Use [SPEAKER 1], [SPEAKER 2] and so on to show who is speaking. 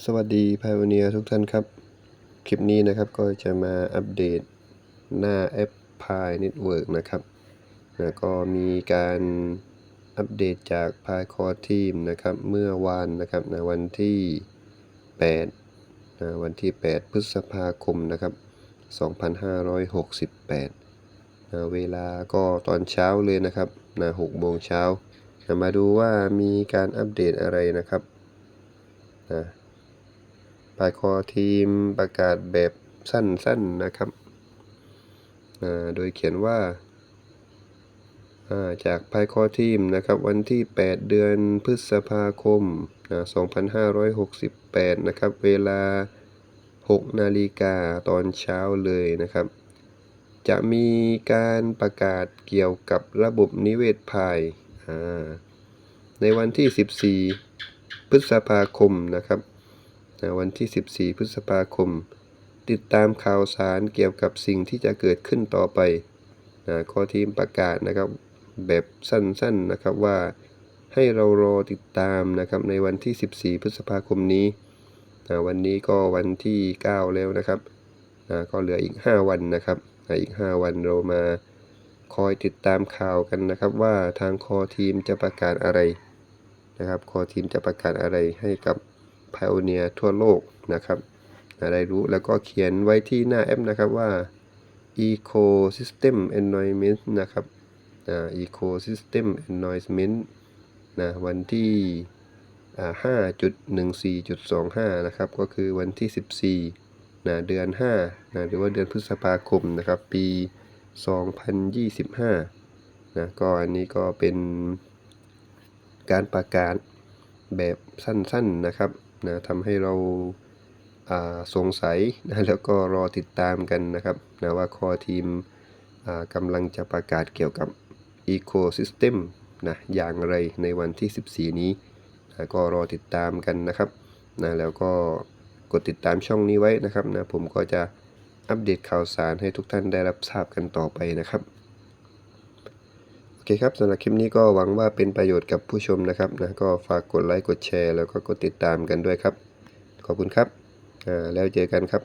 [SPEAKER 1] สวัสดีพายเนียทุกท่านครับ คลิปนี้นะครับก็จะมาอัปเดตหน้าแอปพายเน็ตเวิร์กนะครับแล้วก็มีการอัปเดตจากพายคอทีมนะครับเมื่อวานนะครับในวันที่8นะวันที่ 8 พฤษภาคมนะครับ 2568นะเวลาก็ตอนเช้าเลยนะครับนะ6โมงเช้านะมาดูว่ามีการอัปเดตอะไรนะครับนะ ปลายคอทีมประกาศแบบสั้นๆนะครับ โดยเขียนว่า จากพายคอทีมนะครับ วันที่ 8 เดือนพฤษภาคม 2568 นะครับ เวลา 6 นาฬิกาตอนเช้าเลยนะครับ จะมีการประกาศเกี่ยวกับระบบนิเวศพาย ในวันที่ 14 พฤษภาคมนะครับ วันที่ 14 พฤษภาคม ติดตามข่าวสารเกี่ยวกับสิ่งที่จะเกิดขึ้นต่อไปนะข้อทีมประกาศนะครับแบบสั้นๆนะครับว่าให้เรารอติดตามนะครับในวันที่ 14 พฤษภาคมนี้นะวันนี้ก็วันที่ 9 แล้วนะครับนะก็เหลืออีก 5 วันนะครับนะอีก 5 วันเรามาคอยติดตามข่าวกันนะครับว่าทางคอทีมจะประกาศอะไรนะครับ คอทีมจะประกาศอะไรให้กับ พ i o เนียทั่วโลกนะครับนะได้รู้แล้วก็เขียนไว้ที่หน้าแอปนะครับว่า ecosystem environment นะครับ ecosystem environment นะวันที่อ่า5.14.25 นะครับ ก็คือวันที่ 14นะเดือน5นะหรือว่าเดือนพฤษภาคมนะครับ ปี 2025นะก็อันนี้ก็เป็นการประกาศแบบสั้นๆนะครับ นะทำให้เราาสงสัยนะแล้วก็รอติดตามกันนะครับนะว่าคอทีมกำลังจะประกาศเกี่ยวกับ Ecosystem นะอย่างไรในวันที่ 14 นี้นะก็รอติดตามกันนะครับนะแล้วก็กดติดตามช่องนี้ไว้นะครับนะผมก็จะอัปเดตข่าวสารให้ทุกท่านได้รับทราบกันต่อไปนะครับ อเคครับสำหรับคลิปนี้ก็หวังว่าเป็นประโยชน์กับผู้ชมนะครับนะก็ฝากกดไลค์กดแชร์ แล้วก็กดติดตามกันด้วยครับ ขอบคุณครับแล้วเจอกันครับ